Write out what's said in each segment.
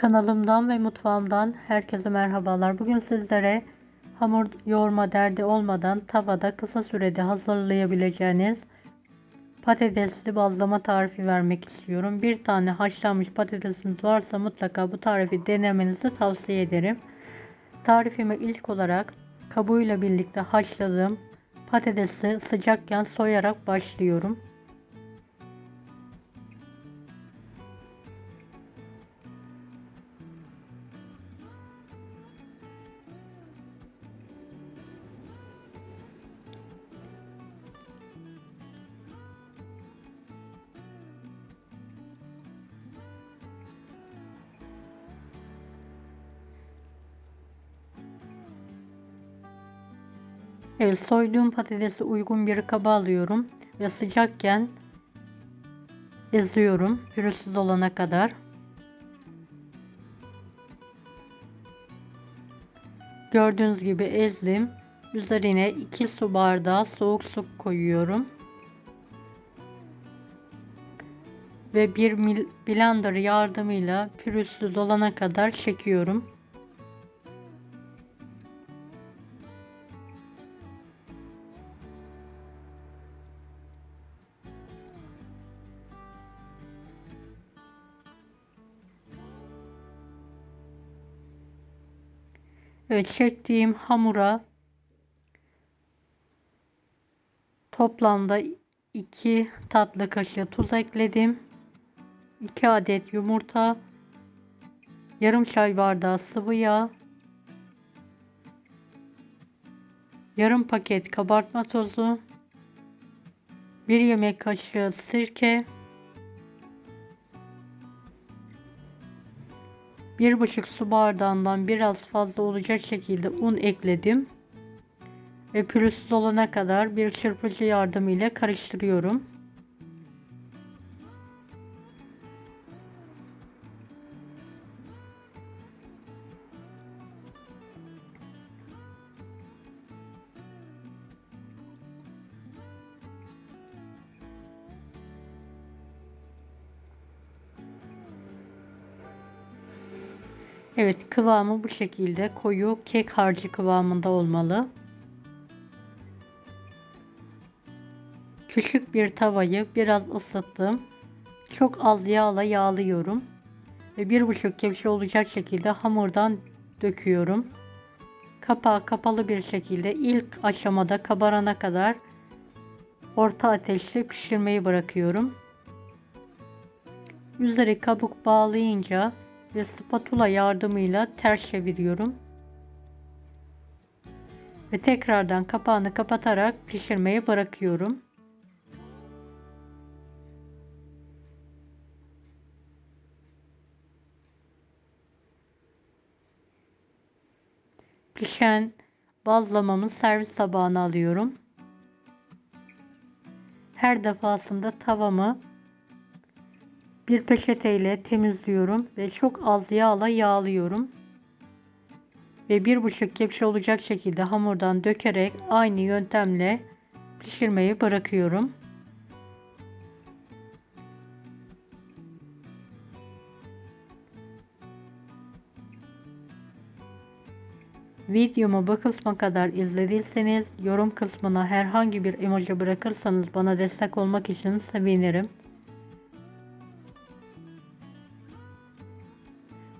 Kanalımdan ve mutfağımdan herkese merhabalar. Bugün sizlere hamur yoğurma derdi olmadan tavada kısa sürede hazırlayabileceğiniz patatesli bazlama tarifi vermek istiyorum. Bir tane haşlanmış patatesiniz varsa mutlaka bu tarifi denemenizi tavsiye ederim. Tarifime ilk olarak kabuğuyla birlikte haşladığım patatesi sıcakken soyarak başlıyorum. Evet, soyduğum patatesi uygun bir kaba alıyorum ve sıcakken eziyorum pürüzsüz olana kadar. Gördüğünüz gibi ezdim. Üzerine 2 su bardağı soğuk su koyuyorum. Ve bir blender yardımıyla pürüzsüz olana kadar çekiyorum. Çektiğim hamura toplamda 2 tatlı kaşığı tuz ekledim. 2 adet yumurta, yarım çay bardağı sıvı yağ, yarım paket kabartma tozu, 1 yemek kaşığı sirke, Bir buçuk su bardağından biraz fazla olacak şekilde un ekledim. Ve pürüzsüz olana kadar bir çırpıcı yardımıyla karıştırıyorum. Evet kıvamı bu şekilde koyu kek harcı kıvamında olmalı. Küçük bir tavayı biraz ısıttım. Çok az yağla yağlıyorum. Ve bir buçuk kepçe olacak şekilde hamurdan döküyorum. Kapağı kapalı bir şekilde ilk aşamada kabarana kadar orta ateşte pişirmeyi bırakıyorum. Üzeri kabuk bağlayınca ve spatula yardımıyla ters çeviriyorum. Ve tekrardan kapağını kapatarak pişirmeye bırakıyorum. Pişen bazlamamı servis tabağına alıyorum. Her defasında tavamı bir peçeteyle temizliyorum ve çok az yağla yağlıyorum. Ve bir buçuk kepçe olacak şekilde hamurdan dökerek aynı yöntemle pişirmeyi bırakıyorum. Videomu bu kısma kadar izlediyseniz yorum kısmına herhangi bir emoji bırakırsanız bana destek olmak için sevinirim.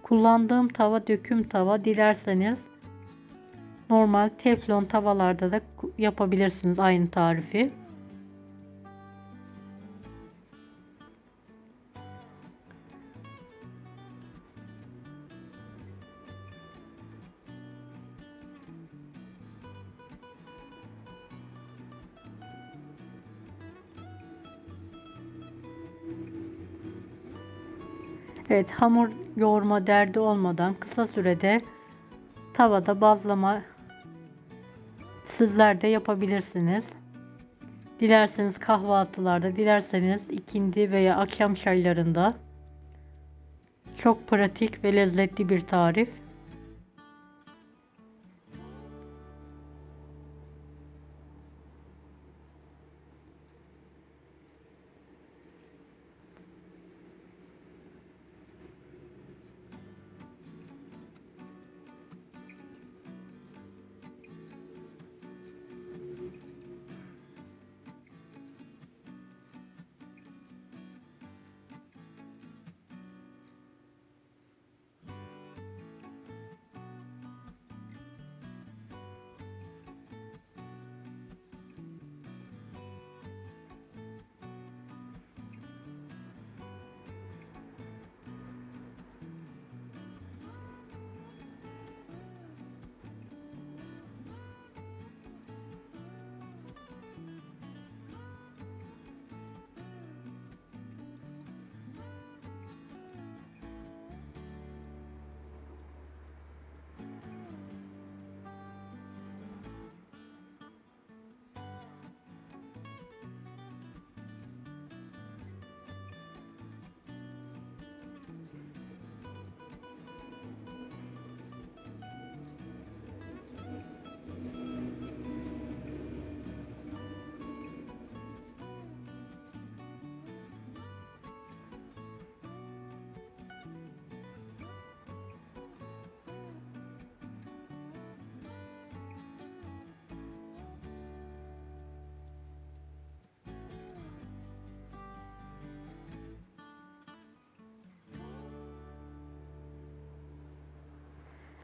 Kullandığım tava döküm tava dilerseniz normal teflon tavalarda da yapabilirsiniz aynı tarifi. Evet hamur yoğurma derdi olmadan kısa sürede tavada bazlama sizler de yapabilirsiniz. Dilerseniz kahvaltılarda, dilerseniz ikindi veya akşam çaylarında çok pratik ve lezzetli bir tarif.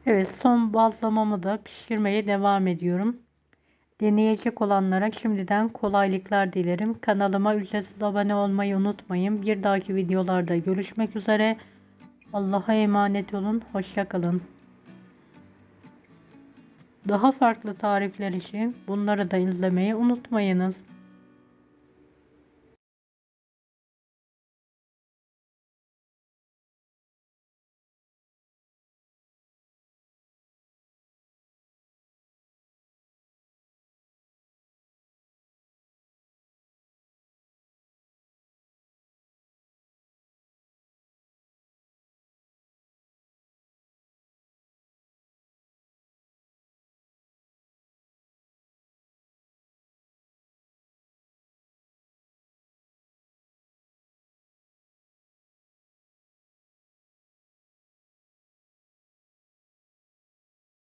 Evet son bazlamamı da pişirmeye devam ediyorum. Deneyecek olanlara şimdiden kolaylıklar dilerim. Kanalıma ücretsiz abone olmayı unutmayın. Bir dahaki videolarda görüşmek üzere. Allah'a emanet olun. Hoşçakalın. Daha farklı tarifler için bunları da izlemeyi unutmayınız.